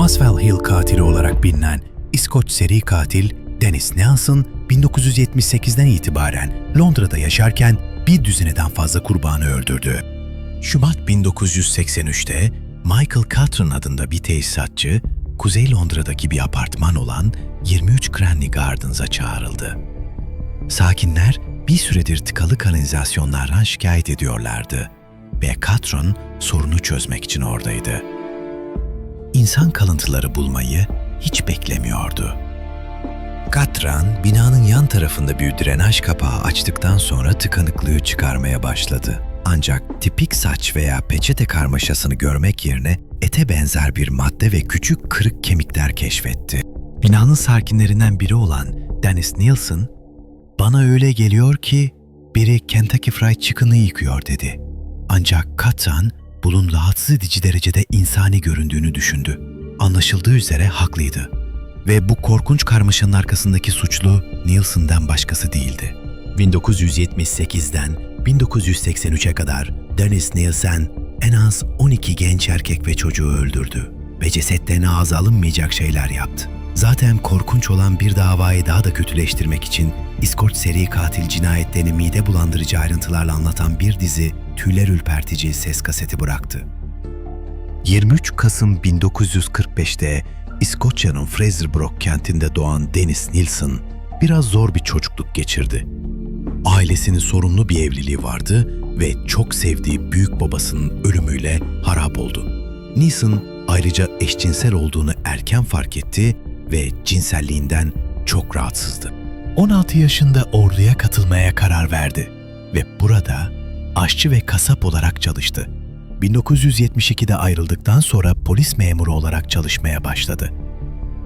Mill Hill katili olarak bilinen İskoç seri katil Dennis Nelson 1978'den itibaren Londra'da yaşarken bir düzineden fazla kurbanı öldürdü. Şubat 1983'te Michael Catron adında bir tesisatçı, Kuzey Londra'daki bir apartman olan 23 Cranley Gardens'a çağrıldı. Sakinler bir süredir tıkalı kanalizasyonlardan şikayet ediyorlardı ve Catron sorunu çözmek için oradaydı. İnsan kalıntıları bulmayı hiç beklemiyordu. Katran, binanın yan tarafında bir drenaj kapağı açtıktan sonra tıkanıklığı çıkarmaya başladı. Ancak tipik saç veya peçete karmaşasını görmek yerine ete benzer bir madde ve küçük kırık kemikler keşfetti. Binanın sakinlerinden biri olan Dennis Nielsen, ''Bana öyle geliyor ki biri Kentucky Fried Chicken'ı yıkıyor.'' dedi. Ancak Katran, bunun rahatsız edici derecede insani göründüğünü düşündü. Anlaşıldığı üzere haklıydı. Ve bu korkunç karmaşanın arkasındaki suçlu Nielsen'den başkası değildi. 1978'den 1983'e kadar Dennis Nielsen en az 12 genç erkek ve çocuğu öldürdü ve cesetlerine ağza alınmayacak şeyler yaptı. Zaten korkunç olan bir davayı daha da kötüleştirmek için İskoç seri katil cinayetlerini mide bulandırıcı ayrıntılarla anlatan bir dizi tüyler ürpertici ses kaseti bıraktı. 23 Kasım 1945'te İskoçya'nın Fraserburgh kentinde doğan Dennis Nilsson biraz zor bir çocukluk geçirdi. Ailesinin sorunlu bir evliliği vardı ve çok sevdiği büyük babasının ölümüyle harap oldu. Nilsson ayrıca eşcinsel olduğunu erken fark etti ve cinselliğinden çok rahatsızdı. 16 yaşında orduya katılmaya karar verdi ve burada aşçı ve kasap olarak çalıştı. 1972'de ayrıldıktan sonra polis memuru olarak çalışmaya başladı.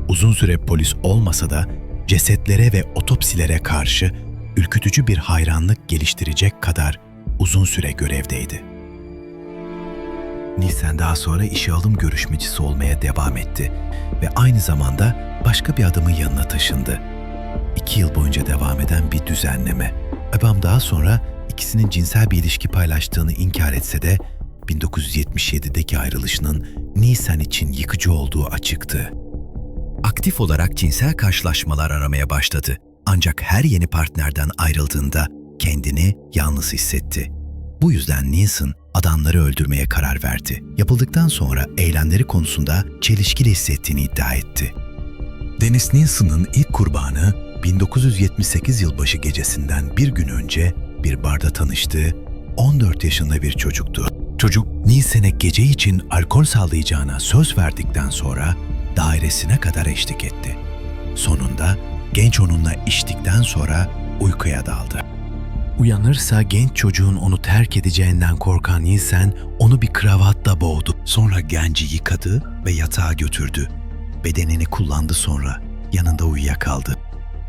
Uzun süre polis olmasa da cesetlere ve otopsilere karşı ürkütücü bir hayranlık geliştirecek kadar uzun süre görevdeydi. Nielsen daha sonra işe alım görüşmecisi olmaya devam etti ve aynı zamanda başka bir adamın yanına taşındı. İki yıl boyunca devam eden bir düzenleme. Adam daha sonra ikisinin cinsel bir ilişki paylaştığını inkar etse de 1977'deki ayrılışının Nisan için yıkıcı olduğu açıktı. Aktif olarak cinsel karşılaşmalar aramaya başladı. Ancak her yeni partnerden ayrıldığında kendini yalnız hissetti. Bu yüzden Nielsen adamları öldürmeye karar verdi. Yapıldıktan sonra eylemleri konusunda çelişkili hissettiğini iddia etti. Dennis Nielsen'ın ilk kurbanı 1978 yılbaşı gecesinden bir gün önce bir barda tanıştığı 14 yaşında bir çocuktu. Çocuk Nielsen'e gece için alkol sağlayacağına söz verdikten sonra dairesine kadar eşlik etti. Sonunda genç onunla içtikten sonra uykuya daldı. Uyanırsa genç çocuğun onu terk edeceğinden korkan Nielsen onu bir kravatla boğdu. Sonra genci yıkadı ve yatağa götürdü. Bedenini kullandı sonra yanında uyuyakaldı.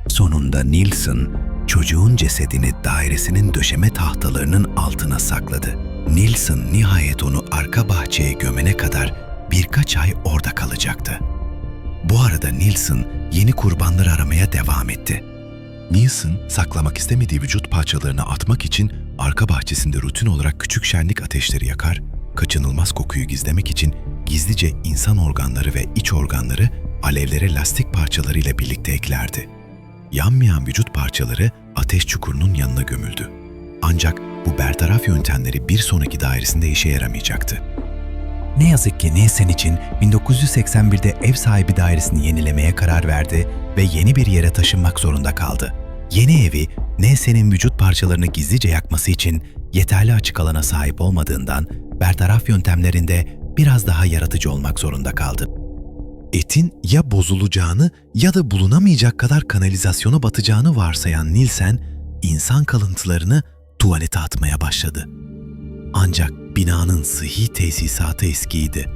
Sonunda Nielsen çocuğun cesedini dairesinin döşeme tahtalarının altına sakladı. Nielsen nihayet onu arka bahçeye gömene kadar birkaç ay orada kalacaktı. Bu arada Nielsen yeni kurbanları aramaya devam etti. Nielsen saklamak istemediği vücut parçalarını atmak için arka bahçesinde rutin olarak küçük şenlik ateşleri yakar, kaçınılmaz kokuyu gizlemek için gizlice insan organları ve iç organları alevlere lastik parçalarıyla birlikte eklerdi. Yanmayan vücut parçaları ateş çukurunun yanına gömüldü. Ancak bu bertaraf yöntemleri bir sonraki dairesinde işe yaramayacaktı. Ne yazık ki Nielsen için 1981'de ev sahibi dairesini yenilemeye karar verdi ve yeni bir yere taşınmak zorunda kaldı. Yeni evi Nielsen'in vücut parçalarını gizlice yakması için yeterli açık alana sahip olmadığından bertaraf yöntemlerinde biraz daha yaratıcı olmak zorunda kaldı. Etin ya bozulacağını ya da bulunamayacak kadar kanalizasyona batacağını varsayan Nielsen, insan kalıntılarını tuvalete atmaya başladı. Ancak binanın sıhhi tesisatı eskiydi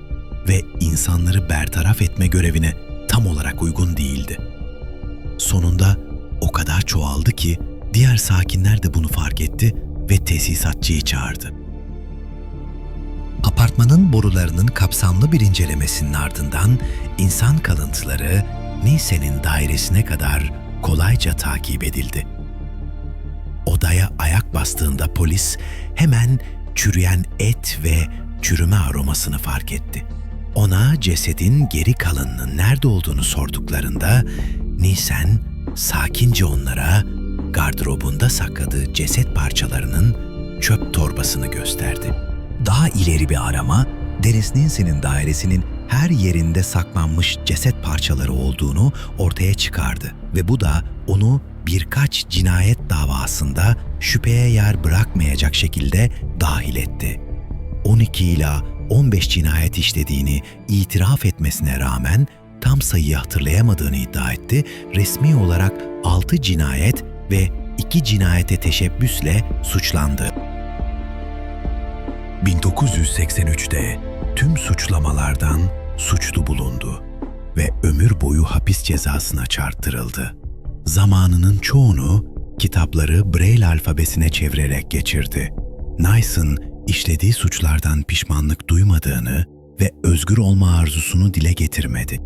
ve insanları bertaraf etme görevine tam olarak uygun değildi. Sonunda o kadar çoğaldı ki diğer sakinler de bunu fark etti ve tesisatçıyı çağırdı. Apartmanın borularının kapsamlı bir incelemesinin ardından insan kalıntıları Nice'nin dairesine kadar kolayca takip edildi. Odaya ayak bastığında polis hemen çürüyen et ve çürüme aromasını fark etti. Ona cesedin geri kalanının nerede olduğunu sorduklarında Nisan sakince onlara gardırobunda sakladığı ceset parçalarının çöp torbasını gösterdi. Daha ileri bir arama, Deniz Ninsin'in dairesinin her yerinde saklanmış ceset parçaları olduğunu ortaya çıkardı ve bu da onu birkaç cinayet davasında şüpheye yer bırakmayacak şekilde dahil etti. 12 ila 15 cinayet işlediğini itiraf etmesine rağmen tam sayıyı hatırlayamadığını iddia etti. Resmi olarak 6 cinayet ve 2 cinayete teşebbüsle suçlandı. 1983'te tüm suçlamalardan suçlu bulundu ve ömür boyu hapis cezasına çarptırıldı. Zamanının çoğunu kitapları Braille alfabesine çevirerek geçirdi. Nyson işlediği suçlardan pişmanlık duymadığını ve özgür olma arzusunu dile getirmedi.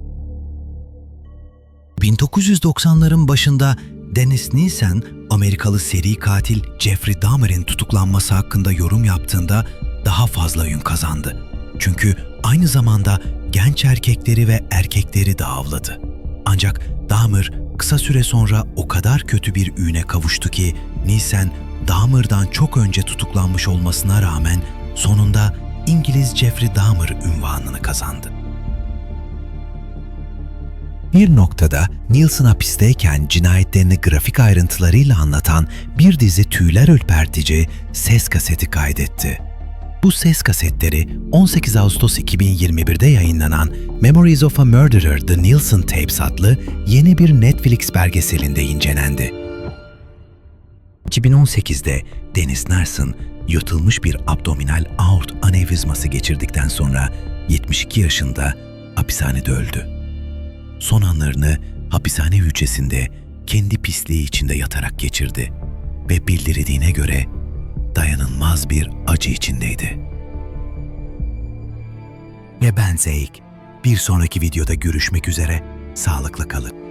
1990'ların başında Dennis Nielsen, Amerikalı seri katil Jeffrey Dahmer'in tutuklanması hakkında yorum yaptığında daha fazla ün kazandı. Çünkü aynı zamanda genç erkekleri ve erkekleri de avladı. Ancak Dahmer kısa süre sonra o kadar kötü bir üne kavuştu ki Nielsen Dahmer'dan çok önce tutuklanmış olmasına rağmen sonunda İngiliz Jeffrey Dahmer ünvanını kazandı. Bir noktada Nielsen hapisteyken cinayetlerini grafik ayrıntılarıyla anlatan bir dizi tüyler ürpertici ses kaseti kaydetti. Bu ses kasetleri 18 Ağustos 2021'de yayınlanan Memories of a Murderer The Nielsen Tapes adlı yeni bir Netflix belgeselinde incelendi. 2018'de Dennis Nelson yutulmuş bir abdominal aort anevrizması geçirdikten sonra 72 yaşında hapishanede öldü. Son anlarını hapishane hücresinde kendi pisliği içinde yatarak geçirdi ve bildirildiğine göre dayanılmaz bir acı içindeydi. Ve ben Zeyk. Bir sonraki videoda görüşmek üzere. Sağlıkla kalın.